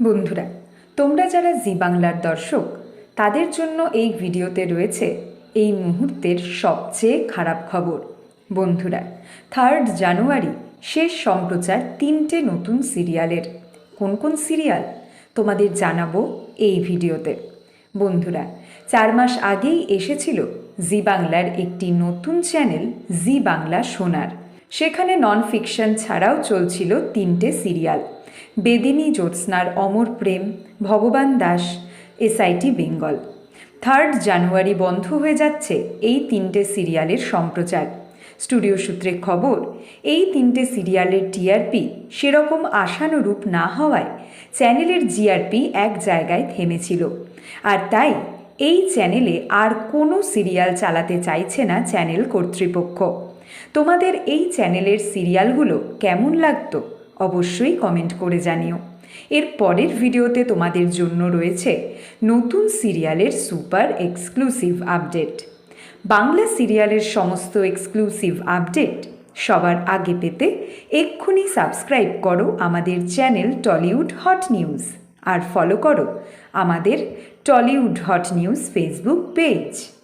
বন্ধুরা, তোমরা যারা জি বাংলার দর্শক, তাদের জন্য এই ভিডিওতে রয়েছে এই মুহূর্তের সবচেয়ে খারাপ খবর। বন্ধুরা থার্ড জানুয়ারি শেষ সম্প্রচার তিনটে নতুন সিরিয়ালের। কোন কোন সিরিয়াল? তোমাদের জানাব এই ভিডিওতে। বন্ধুরা, চার মাস আগেই এসেছিল জি বাংলার একটি নতুন চ্যানেল, জি বাংলা সোনার। সেখানে নন ফিকশন ছাড়াও চলছিল তিনটে সিরিয়াল। বেদিনী জ্যোৎস্নার অমর প্রেম, ভগবান দাস এসআইটি বেঙ্গল। থার্ড জানুয়ারি বন্ধ হয়ে যাচ্ছে এই তিনটে সিরিয়ালের সম্প্রচার। স্টুডিও সূত্রে খবর, এই তিনটে সিরিয়ালের টিআরপি সেরকম আশানুরূপ না হওয়ায় চ্যানেলের জিআরপি এক জায়গায় থেমেছিল। আর তাই এই চ্যানেলে আর কোনো সিরিয়াল চালাতে চাইছে না চ্যানেল কর্তৃপক্ষ। তোমাদের এই চ্যানেলের সিরিয়ালগুলো কেমন লাগতো? অবশ্যই কমেন্ট করে জানিও। এর পরের ভিডিওতে তোমাদের জন্য রয়েছে নতুন সিরিয়ালের সুপার এক্সক্লুসিভ আপডেট বাংলা সিরিয়ালের সমস্ত এক্সক্লুসিভ আপডেট সবার আগে পেতে এক্ষুনি সাবস্ক্রাইব করো আমাদের চ্যানেল টলিউড হট নিউজ। আর ফলো করো আমাদের Tollywood hot news Facebook page